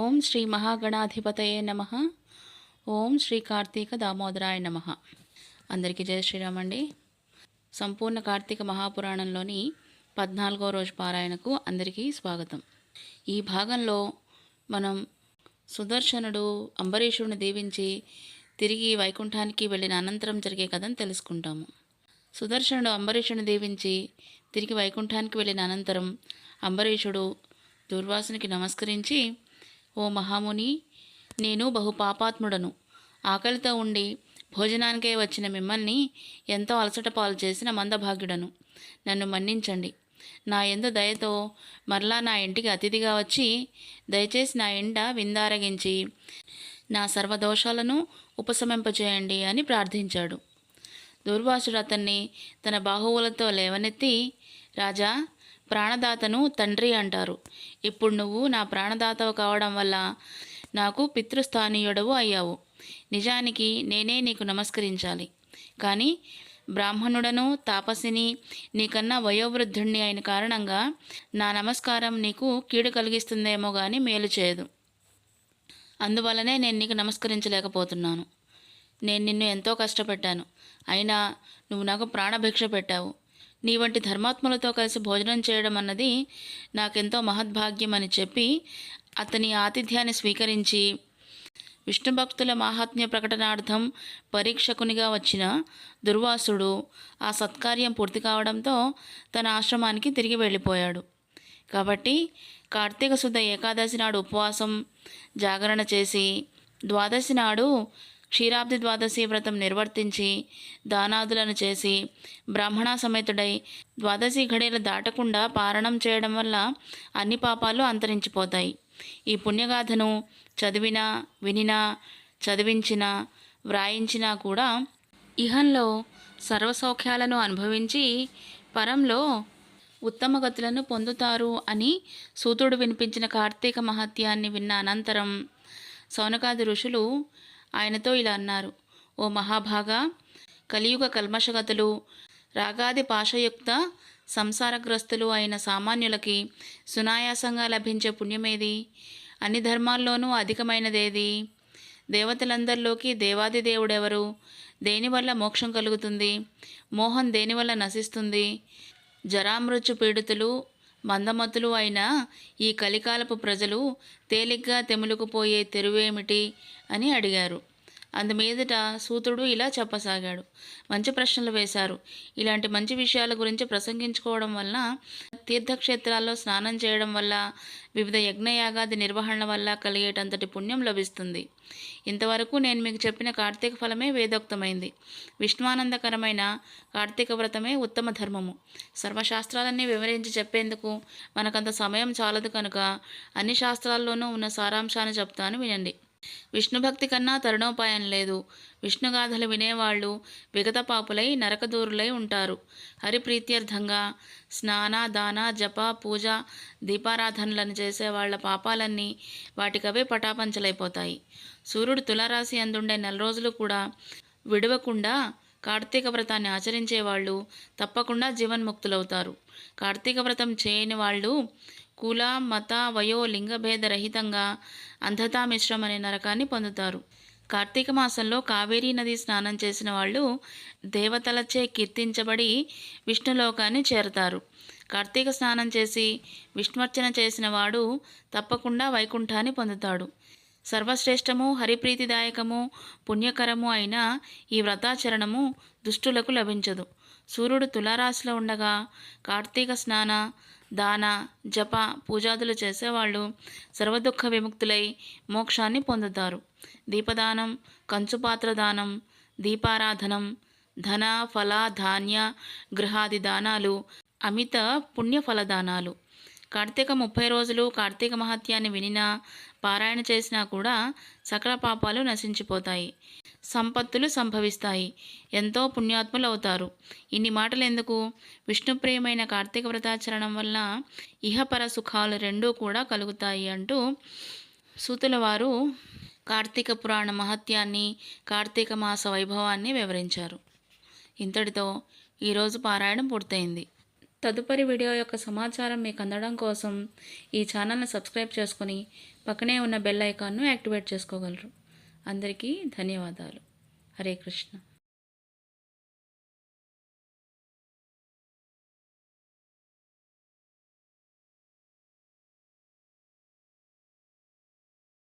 ఓం శ్రీ మహాగణాధిపతయే నమ. ఓం శ్రీ కార్తీక దామోదరాయ నమ. అందరికీ జయ శ్రీరామ్ అండి. సంపూర్ణ కార్తీక మహాపురాణంలోని పద్నాలుగో రోజు పారాయణకు అందరికీ స్వాగతం. ఈ భాగంలో మనం సుదర్శనుడు అంబరీషుడిని దీవించి తిరిగి వైకుంఠానికి వెళ్ళిన అనంతరం జరిగే కథను తెలుసుకుంటాము. సుదర్శనుడు అంబరీషుని దీవించి తిరిగి వైకుంఠానికి వెళ్ళిన అనంతరం అంబరీషుడు దుర్వాసునికి నమస్కరించి ఓ మహాముని నేను బహుపాపాత్ముడను. ఆకలితో ఉండి భోజనానికే వచ్చిన మిమ్మల్ని ఎంతో అలసట పాలు చేసిన మందభాగ్యుడను. నన్ను మన్నించండి. నా ఎందు దయతో మరలా నా ఇంటికి అతిథిగా వచ్చి దయచేసి నా ఎండ విందారగించి నా సర్వదోషాలను ఉపశమింపచేయండి అని ప్రార్థించాడు. దుర్వాసుడు అతన్ని తన బాహువులతో లేవనెత్తి రాజా ప్రాణదాతను తండ్రి అంటారు. ఇప్పుడు నువ్వు నా ప్రాణదాతవు కావడం వల్ల నాకు పితృస్థానీయుడవు అయ్యావు. నిజానికి నేనే నీకు నమస్కరించాలి. కానీ బ్రాహ్మణుడను తాపసిని నీకన్నా వయోవృద్ధుణ్ణి అయిన కారణంగా నా నమస్కారం నీకు కీడు కలిగిస్తుందేమో కానీ మేలు చేయదు. అందువలనే నేను నీకు నమస్కరించలేకపోతున్నాను. నేను నిన్ను ఎంతో కష్టపెట్టాను. అయినా నువ్వు నాకు ప్రాణభిక్ష పెట్టావు. నీ వంటి ధర్మాత్మలతో కలిసి భోజనం చేయడం అన్నది నాకెంతో మహద్భాగ్యం అని చెప్పి అతని ఆతిథ్యాన్ని స్వీకరించి విష్ణు భక్తుల మాహాత్మ్య ప్రకటనార్థం పరీక్షకునిగా వచ్చిన దుర్వాసుడు ఆ సత్కార్యం పూర్తి కావడంతో తన ఆశ్రమానికి తిరిగి వెళ్ళిపోయాడు. కాబట్టి కార్తీక శుద్ధ ఏకాదశి నాడు ఉపవాసం జాగరణ చేసి ద్వాదశి నాడు క్షీరాబ్ది ద్వాదశి వ్రతం నిర్వర్తించి దానాదులను చేసి బ్రాహ్మణ సమేతుడై ద్వాదశి ఘడియలు దాటకుండా పారణం చేయడం వల్ల అన్ని పాపాలు అంతరించిపోతాయి. ఈ పుణ్యగాథను చదివినా వినినా చదివించినా వ్రాయించినా కూడా ఇహంలో సర్వసౌఖ్యాలను అనుభవించి పరంలో ఉత్తమ గతులను పొందుతారు అని సూతుడు వినిపించిన కార్తీక మహత్యాన్ని విన్న అనంతరం సౌనకాది ఋషులు ఆయనతో ఇలా అన్నారు. ఓ మహాభాగా కలియుగ కల్మషగతులు రాగాది పాశయుక్త సంసారగ్రస్తులు అయిన సామాన్యులకి సునాయాసంగా లభించే పుణ్యమేది? అన్ని ధర్మాల్లోనూ అధికమైనదేది? దేవతలందరిలోకి దేవాది దేవుడెవరు? దేనివల్ల మోక్షం కలుగుతుంది? మోహం దేనివల్ల నశిస్తుంది? జరామృత్యు పీడితులు మందమతులు అయిన ఈ కలికాలపు ప్రజలు తేలిగ్గా తెములుకుపోయే తెరువేమిటి అని అడిగారు. అందుమీదట సూతుడు ఇలా చెప్పసాగాడు. మంచి ప్రశ్నలు వేశారు. ఇలాంటి మంచి విషయాల గురించి ప్రసంగించుకోవడం వలన తీర్థక్షేత్రాల్లో స్నానం చేయడం వల్ల వివిధ యజ్ఞయాగాది నిర్వహణ వల్ల కలిగేటంతటి పుణ్యం లభిస్తుంది. ఇంతవరకు నేను మీకు చెప్పిన కార్తీక ఫలమే వేదోక్తమైంది. విష్ణువానందకరమైన కార్తీక వ్రతమే ఉత్తమ ధర్మము. సర్వశాస్త్రాలన్నీ వివరించి చెప్పేందుకు మనకంత సమయం చాలదు కనుక అన్ని శాస్త్రాల్లోనూ ఉన్న సారాంశాన్ని చెప్తాను వినండి. విష్ణు భక్తి కన్నా తరుణోపాయం లేదు. విష్ణుగాథలు వినేవాళ్ళు విగతపాపులై నరకదూరులై ఉంటారు. హరిప్రీత్యర్థంగా స్నాన దాన జప పూజ దీపారాధనలను చేసేవాళ్ళ పాపాలన్నీ వాటికవే పటాపంచలైపోతాయి. సూర్యుడు తులారాశి అందుండే నెల రోజులు కూడా విడవకుండా కార్తీక వ్రతాన్ని ఆచరించేవాళ్ళు తప్పకుండా జీవన్ముక్తులవుతారు. కార్తీక వ్రతం చేయని వాళ్ళు కుల మత వయో లింగభేద రహితంగా అంధతా మిశ్రం అనే నరకాన్ని పొందుతారు. కార్తీక మాసంలో కావేరీ నది స్నానం చేసిన వాళ్ళు దేవతలచే కీర్తించబడి విష్ణులోకాన్ని చేరతారు. కార్తీక స్నానం చేసి విష్ణువర్చన చేసిన వాడు తప్పకుండా వైకుంఠాన్ని పొందుతాడు. సర్వశ్రేష్టము హరిప్రీతిదాయకము పుణ్యకరము అయిన ఈ వ్రతాచరణము దుష్టులకు లభించదు. సూర్యుడు తులారాశిలో ఉండగా కార్తీక స్నాన దాన జప పూజాదులు చేసేవాళ్ళు సర్వదుఃఖ విముక్తులై మోక్షాన్ని పొందుతారు. దీపదానం కంచుపాత్ర దానం దీపారాధనం ధన ఫల ధాన్య గృహాది దానాలు అమిత పుణ్యఫలదానాలు. కార్తీక ముప్పై రోజులు కార్తీక మహత్యాన్ని వినినా పారాయణ చేసినా కూడా సకల పాపాలు నశించిపోతాయి. సంపత్తులు సంభవిస్తాయి. ఎంతో పుణ్యాత్ములు అవుతారు ఇన్ని మాటలు ఎందుకు విష్ణుప్రియమైన కార్తీక వ్రతాచరణం వల్ల ఇహపర సుఖాలు రెండూ కూడా కలుగుతాయి అంటూ సూతుల వారు కార్తీక పురాణ మహత్యాన్ని కార్తీక మాస వైభవాన్ని వివరించారు. ఇంతటితో ఈరోజు పారాయణం పూర్తయింది. తదుపరి వీడియో యొక్క సమాచారం మీకు అందడం కోసం ఈ ఛానల్ని సబ్స్క్రైబ్ చేసుకొని పక్కనే ఉన్న బెల్ ఐకాన్ను యాక్టివేట్ చేసుకోగలరు. అందరికీ ధన్యవాదాలు. హరే కృష్ణ.